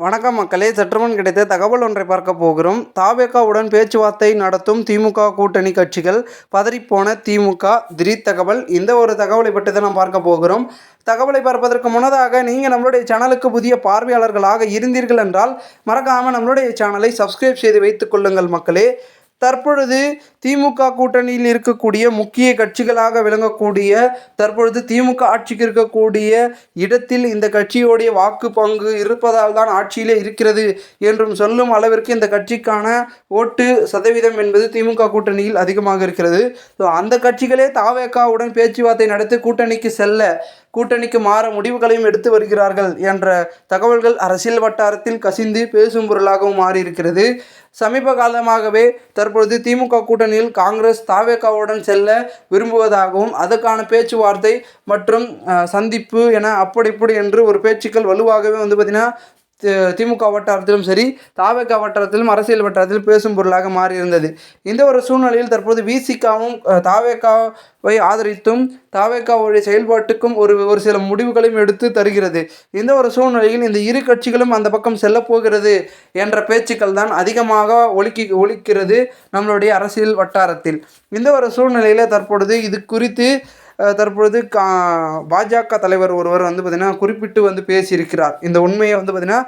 வணக்கம் மக்களே சற்றுமுன் கிடைத்த தகவல் ஒன்றை பார்க்க போகிறோம். தாவேகாவுடன் பேச்சுவார்த்தை நடத்தும் திமுக கூட்டணி கட்சிகள் பதறிப்போன திமுக. திடீர் தகவல் இந்த ஒரு தகவலை பற்றி தான் நாம் பார்க்க போகிறோம். தகவலை பார்ப்பதற்கு முன்னதாக நீங்கள் நம்மளுடைய சேனலுக்கு புதிய பார்வையாளர்களாக இருந்தீர்கள் என்றால் மறக்காமல் நம்மளுடைய சேனலை சப்ஸ்கிரைப் செய்து வைத்துக் கொள்ளுங்கள் மக்களே. தற்பொழுது திமுக கூட்டணியில் இருக்கக்கூடிய முக்கிய கட்சிகளாக விளங்கக்கூடிய தற்பொழுது திமுக ஆட்சிக்கு இருக்கக்கூடிய இடத்தில் இந்த கட்சியோடைய வாக்கு பங்கு இருப்பதால் தான் ஆட்சியிலே இருக்கிறது என்றும் சொல்லும் அளவிற்கு இந்த கட்சிக்கான ஓட்டு சதவீதம் என்பது திமுக கூட்டணியில் அதிகமாக இருக்கிறது. ஸோ அந்த கட்சிகளே தாவேக்காவுடன் பேச்சுவார்த்தை நடத்தி கூட்டணிக்கு செல்ல கூட்டணிக்கு மாற முடிவுகளையும் எடுத்து வருகிறார்கள் என்ற தகவல்கள் அரசியல் வட்டாரத்தில் கசிந்து பேசும் பொருளாகவும் மாறியிருக்கிறது. சமீப காலமாகவே தற்பொழுது திமுக கூட்டணியில் காங்கிரஸ் தாவேக்காவுடன் செல்ல விரும்புவதாகவும் அதற்கான பேச்சுவார்த்தை மற்றும் சந்திப்பு என அப்படி இப்படி என்று ஒரு பேச்சுக்கள் வலுவாகவே வந்து பார்த்திங்கன்னா திமுக வட்டாரத்திலும் சரி தாவேக வட்டாரத்திலும் அரசியல் வட்டாரத்தில் பேசும் பொருளாக மாறியிருந்தது. இந்த ஒரு சூழ்நிலையில் தற்போது விசிகாவும் தாவேக்காவை ஆதரித்தும் தாவேக்காவுடைய செயல்பாட்டுக்கும் ஒரு ஒரு சில முடிவுகளையும் எடுத்து தருகிறது. இந்த ஒரு சூழ்நிலையில் இந்த இரு கட்சிகளும் அந்த பக்கம் செல்லப்போகிறது என்ற பேச்சுக்கள் தான் அதிகமாக ஒலிக்கி ஒலிக்கிறது நம்மளுடைய அரசியல் வட்டாரத்தில். இந்த ஒரு சூழ்நிலையில் தற்பொழுது இது குறித்து தற்பொழுது கா பாஜக தலைவர் ஒருவர் வந்து பார்த்திங்கன்னா குறிப்பிட்டு வந்து பேசியிருக்கிறார். இந்த உண்மையை வந்து பார்த்திங்கன்னா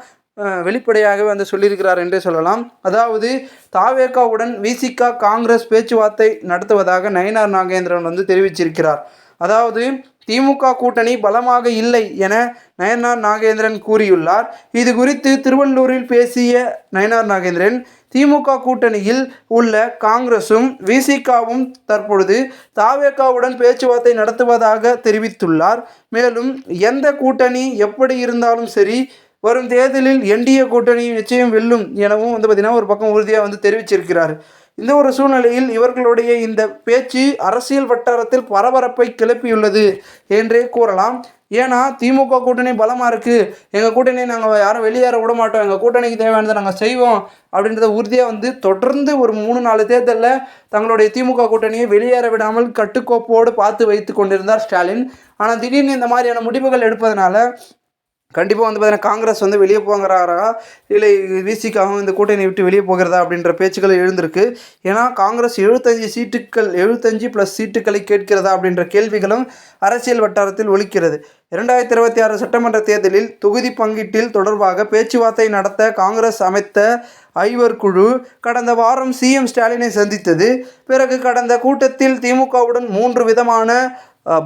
வெளிப்படையாகவே வந்து சொல்லியிருக்கிறார் என்றே சொல்லலாம். அதாவது தாவேகாவுடன் விசிகா காங்கிரஸ் பேச்சுவார்த்தை நடத்துவதாக நயனார் நாகேந்திரன் வந்து தெரிவிச்சிருக்கிறார். அதாவது திமுக கூட்டணி பலமாக இல்லை என நயனார் நாகேந்திரன் கூறியுள்ளார். இது குறித்து திருவள்ளூரில் பேசிய நயனார் நாகேந்திரன் திமுக கூட்டணியில் உள்ள காங்கிரசும் விசிகாவும் தற்பொழுது தாவேகாவுடன் பேச்சுவார்த்தை நடத்துவதாக தெரிவித்துள்ளார். மேலும் எந்த கூட்டணி எப்படி இருந்தாலும் சரி வரும் தேர்தலில் என்டிஏ கூட்டணி நிச்சயம் வெல்லும் எனவும் வந்து பார்த்திங்கன்னா ஒரு பக்கம் உறுதியாக வந்து தெரிவிச்சிருக்கிறார். இந்த ஒரு சூழ்நிலையில் இவர்களுடைய இந்த பேச்சு அரசியல் வட்டாரத்தில் பரபரப்பை கிளப்பியுள்ளது என்றே கூறலாம். ஏன்னா திமுக கூட்டணி பலமாக இருக்குது எங்கள் கூட்டணி நாங்கள் யாரும் வெளியேற விட மாட்டோம். எங்கள் கூட்டணிக்கு தேவையானதை நாங்கள் செய்வோம். அப்படின்றத உறுதியாக வந்து தொடர்ந்து ஒரு மூணு நாலு தேர்தலில் தங்களுடைய திமுக கூட்டணியை வெளியேற விடாமல் கட்டுக்கோப்போடு பார்த்து வைத்து கொண்டிருந்தார் ஸ்டாலின். ஆனால் திடீர்னு இந்த மாதிரியான முடிவுகள் எடுப்பதனால கண்டிப்பாக வந்து பார்த்தீங்கன்னா காங்கிரஸ் வந்து வெளியே போகிறாரா இல்லை விசிக்காகவும் இந்த கூட்டணி விட்டு வெளியே போகிறதா? அப்படின்ற பேச்சுக்கள் எழுந்திருக்கு. ஏன்னா காங்கிரஸ் எழுபத்தஞ்சு சீட்டுக்கள் எழுபத்தஞ்சு ப்ளஸ் சீட்டுக்களை கேட்கிறதா? அப்படின்ற கேள்விகளும் அரசியல் வட்டாரத்தில் ஒழிக்கிறது இரண்டாயிரத்தி இருபத்தி ஆறு சட்டமன்ற தேர்தலில் தொகுதி பங்கீட்டில் தொடர்பாக பேச்சுவார்த்தை நடத்த காங்கிரஸ் அமைத்த ஐவர் குழு கடந்த வாரம் சிஎம் ஸ்டாலினை சந்தித்தது. பிறகு கடந்த கூட்டத்தில் திமுகவுடன் மூன்று விதமான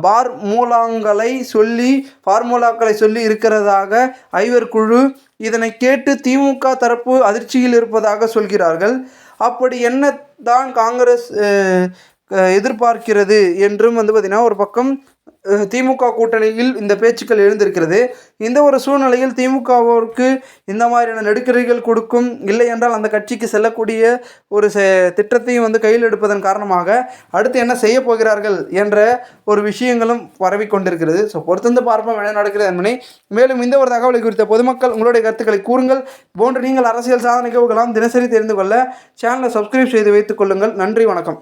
பார்மூலாங்களை சொல்லி ஃபார்முலாக்களை சொல்லி இருக்கிறதாக ஐவர் குழு இதனை கேட்டு திமுக தரப்பு அதிர்ச்சியில் இருப்பதாக சொல்கிறார்கள். அப்படி என்ன தான் காங்கிரஸ் எதிர்பார்க்கிறது என்றும் வந்து பார்த்திங்கன்னா ஒரு பக்கம் திமுக கூட்டணியில் இந்த பேச்சுக்கள் எழுந்திருக்கிறது. இந்த ஒரு சூழ்நிலையில் திமுகவிற்கு இந்த மாதிரியான நெடுக்கடிகள் கொடுக்கும் இல்லை என்றால் அந்த கட்சிக்கு செல்லக்கூடிய ஒரு திட்டத்தையும் வந்து கையில் எடுப்பதன் காரணமாக அடுத்து என்ன செய்ய போகிறார்கள் என்ற ஒரு விஷயங்களும் பரவி கொண்டிருக்கிறது. ஸோ பொறுத்திருந்து பார்ப்போம் என்ன நடக்கிறது என்பதை. மேலும் இந்த ஒரு தகவலை குறித்த பொதுமக்கள் உங்களுடைய கருத்துக்களை கூறுங்கள். போன்று நீங்கள் அரசியல் சாதனை நிகழ்வுகளாம் தினசரி தெரிந்து கொள்ள சேனலை சப்ஸ்கிரைப் செய்து வைத்துக் கொள்ளுங்கள். நன்றி வணக்கம்.